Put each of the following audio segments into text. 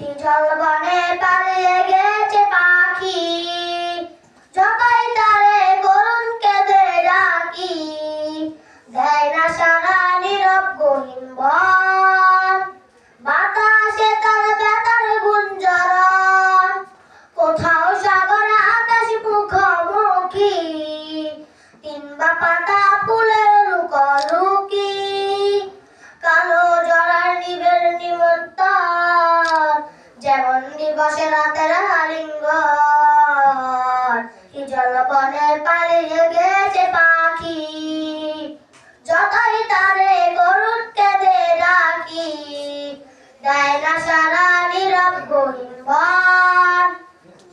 হিজল বনে পালিয়ে গেছে পাখি। যতই তারে করুণ কেঁদে ডাকি। দেয় না সারা নীরব গহীন যেমন দিবসে রাতের আলিঙ্গন। হিজল বনে পালিয়ে গেছে পাখি? যতই তারে কেঁদে ডাকি, দেয় না সারা নীরব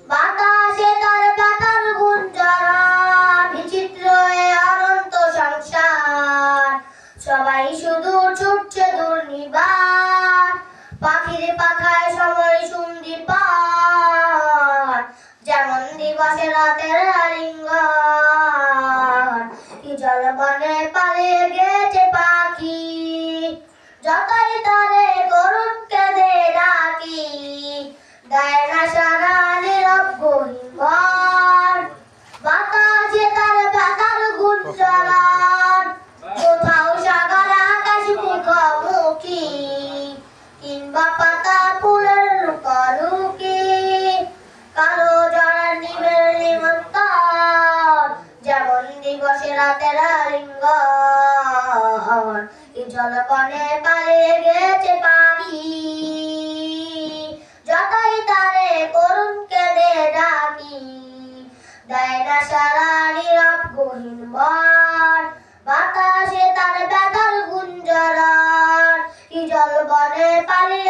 বাতাসে তার পাতার গুঞ্জরণ বিচিত্র এ অনন্ত সংসার। সবাই শুধু ছুটছে দুর্নিবার। পার যেমন দিবসে রাতের আলিঙ্গন কি জল বনে পালিয়ে গেছে পাখি, যতই তারে করুণ কেঁদে ডাকি, দেয় না সারা নীরব গহিমন বাতাসে তার ব্যথার গুঞ্জরণ কোথাও সাগর, আকাশ, মুখোমুখি, কিংবা দিবসে রাতের লিঙ্গন কি জলপনে পালিয়ে গেছে পাখি। যতই তারে কেঁদে ডাকি, দেয় না সারা নীরব গহীন বন। বাতাসে তার ব্যথার গুঞ্জরণ কি জল বনে পালিয়ে